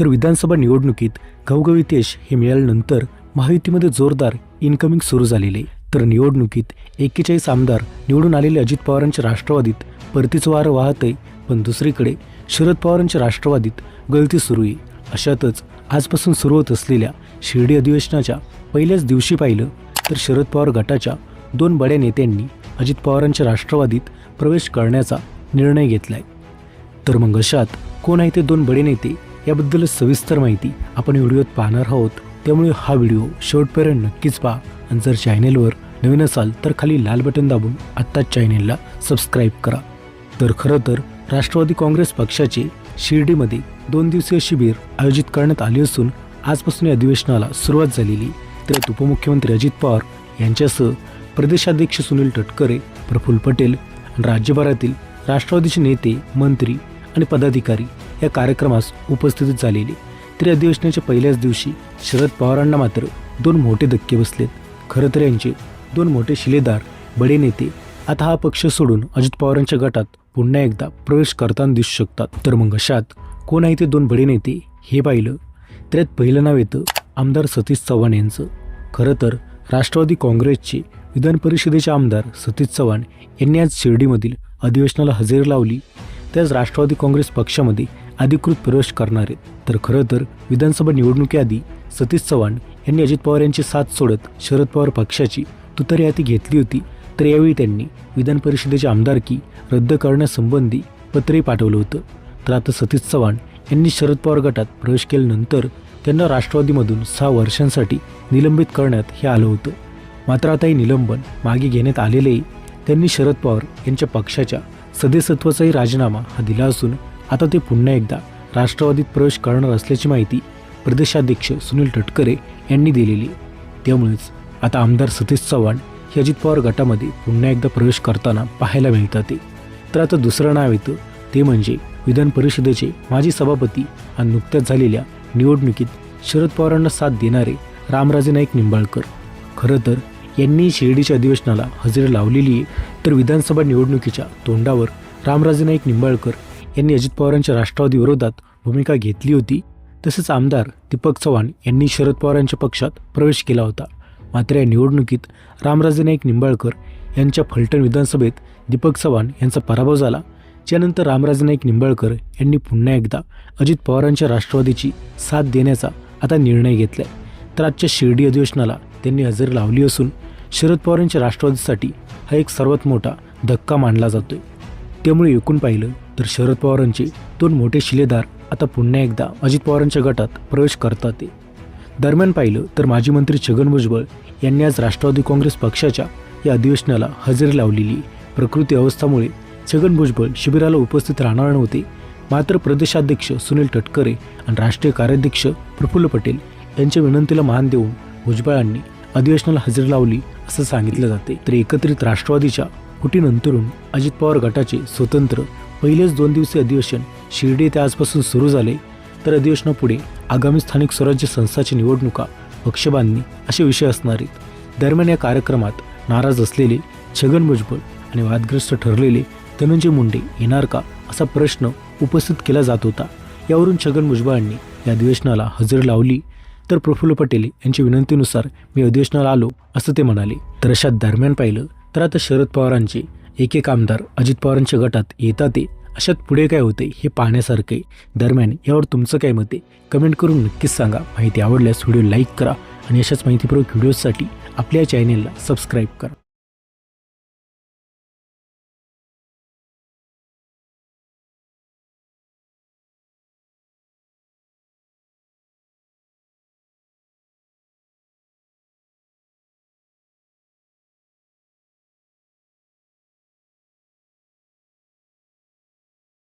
तर विधानसभा निवडणुकीत घवघवीत यश हे मिळाल्यानंतर महायुतीमध्ये जोरदार इन्कमिंग सुरू झालेले. तर निवडणुकीत एक्केचाळीस आमदार निवडून आलेले अजित पवारांच्या राष्ट्रवादीत परतीचं वारं वाहत आहे पण दुसरीकडे शरद पवारांच्या राष्ट्रवादीत गळती सुरू आहे. अशातच आजपासून सुरू होत असलेल्या शिर्डी अधिवेशनाच्या पहिल्याच दिवशी पाहिलं तर शरद पवार गटाच्या दोन बड्या नेत्यांनी अजित पवारांच्या राष्ट्रवादीत प्रवेश करण्याचा निर्णय घेतलाय. तर मग अशात कोण आहे ते दोन बडे नेते? याबद्दल सविस्तर माहिती आपण व्हिडिओत पाहणार आहोत. त्यामुळे हा व्हिडिओ शेवटपर्यंत नक्कीच पहा. आणि जर चॅनेलवर नवीन असाल तर खाली लाल बटन दाबून आत्ताच चॅनेलला सबस्क्राईब करा. तर खरं तर राष्ट्रवादी काँग्रेस पक्षाचे शिर्डीमध्ये दोन दिवसीय शिबिर आयोजित करण्यात आले असून आजपासून या अधिवेशनाला सुरुवात झालेली. त्यात उपमुख्यमंत्री अजित पवार यांच्यासह प्रदेशाध्यक्ष सुनील तटकरे प्रफुल्ल पटेल राज्यभरातील राष्ट्रवादीचे नेते मंत्री आणि पदाधिकारी या कार्यक्रमास उपस्थित झालेली. तरी अधिवेशनाच्या पहिल्याच दिवशी शरद पवारांना मात्र दोन मोठे धक्के बसलेत. खरं तर यांचे दोन मोठे शिलेदार बडे नेते आता हा पक्ष सोडून अजित पवारांच्या गटात पुन्हा एकदा प्रवेश करताना दिसू शकतात. तर मग अशात कोण आहे ते दोन बडे नेते हे पाहिलं. त्यात पहिलं नाव येतं आमदार सतीश चव्हाण यांचं. खरं तर राष्ट्रवादी काँग्रेसचे विधान परिषदेचे आमदार सतीश चव्हाण यांनी आज शिर्डीमधील अधिवेशनाला हजेरी लावली. त्याच राष्ट्रवादी काँग्रेस पक्षामध्ये अधिकृत प्रवेश करणार. आहेत तर खरं तर विधानसभा निवडणुकीआधी सतीश चव्हाण यांनी अजित पवार यांची साथ सोडत शरद पवार पक्षाची तुतारी हाती घेतली होती. तर यावेळी त्यांनी विधान परिषदेची आमदारकी रद्द करण्यासंबंधी पत्रही पाठवलं होतं. तर आता सतीश चव्हाण यांनी शरद पवार गटात प्रवेश केल्यानंतर त्यांना राष्ट्रवादीमधून सहा वर्षांसाठी निलंबित करण्यात हे आलं होतं. मात्र आता हे निलंबन मागे घेण्यात आलेलेही त्यांनी शरद पवार यांच्या पक्षाच्या सदस्यत्वाचाही राजीनामा हा दिला असून आता ते पुन्हा एकदा राष्ट्रवादीत प्रवेश करणार असल्याची माहिती प्रदेशाध्यक्ष सुनील तटकरे यांनी दिलेली आहे. त्यामुळेच आता आमदार सतीश चव्हाण हे अजित पवार गटामध्ये पुन्हा एकदा प्रवेश करताना पाहायला मिळतात ते तर आता दुसरं नाव येतं ते म्हणजे विधान परिषदेचे माजी सभापती आणि नुकत्याच झालेल्या निवडणुकीत शरद पवारांना साथ देणारे रामराजे नाईक निंबाळकर खरं तर यांनी शिर्डीच्या अधिवेशनाला हजेरी लावलेली आहे तर विधानसभा निवडणुकीच्या तोंडावर रामराजे नाईक निंबाळकर यांनी अजित पवारांच्या राष्ट्रवादी विरोधात भूमिका घेतली होती. तसेच आमदार दीपक चव्हाण यांनी शरद पवारांच्या पक्षात प्रवेश केला होता. मात्र या निवडणुकीत रामराजे नाईक निंबाळकर यांच्या फलटण विधानसभेत दीपक चव्हाण यांचा पराभव झाला. त्यानंतर रामराजे नाईक निंबाळकर यांनी पुन्हा एकदा अजित पवारांच्या राष्ट्रवादीची साथ देण्याचा आता निर्णय घेतलाय. तर आजच्या शिर्डी अधिवेशनाला त्यांनी हजेरी लावली असून शरद पवारांच्या राष्ट्रवादीसाठी हा एक सर्वात मोठा धक्का मानला जातोय. त्यामुळे एकूण पाहिलं तर शरद पवारांचे दोन मोठे शिलेदार आता पुन्हा एकदा अजित पवारांच्या गटात प्रवेश करतात ते. दरम्यान पाहिलं तर माजी मंत्री छगन भुजबळ यांनी आज राष्ट्रवादी काँग्रेस पक्षाच्या या अधिवेशनाला हजेरी लावलेली. प्रकृती अवस्थामुळे छगन भुजबळ शिबिराला उपस्थित राहणार नव्हते. मात्र प्रदेशाध्यक्ष सुनील तटकरे आणि राष्ट्रीय कार्याध्यक्ष प्रफुल्ल पटेल यांच्या विनंतीला मान देऊन भुजबळांनी अधिवेशनाला हजेरी लावली असं सांगितलं जाते. तर एकत्रित राष्ट्रवादीच्या फुटीनंतरून अजित पवार गटाचे स्वतंत्र पहिलेच दोन दिवसीय अधिवेशन शिर्डी येथे आजपासून सुरू झाले. तर अधिवेशनापुढे आगामी स्थानिक स्वराज्य संस्थाची निवडणुका पक्षबांधणी असे विषय असणार आहेत. दरम्यान या कार्यक्रमात नाराज असलेले छगन भुजबळ आणि वादग्रस्त ठरलेले धनंजय मुंडे येणार का असा प्रश्न उपस्थित केला जात होता. यावरून छगन भुजबळांनी या अधिवेशनाला हजेरी लावली. तर प्रफुल्ल पटेल यांच्या विनंतीनुसार मी अधिवेशनाला आलो असं ते म्हणाले. तर अशा दरम्यान पाहिलं तर आता शरद पवारांचे एक एक आमदार अजित पवारांच्या गटात येतात ते. अशात पुढे काय होते हे पाहण्यासारखं आहे दरम्यान यावर तुमचं काय मत आहे? कमेंट करून नक्कीच सांगा. माहिती आवडल्यास व्हिडिओ लाईक करा आणि अशाच माहितीपूर्वक व्हिडिओजसाठी आपल्या चॅनेलला सबस्क्राईब करा.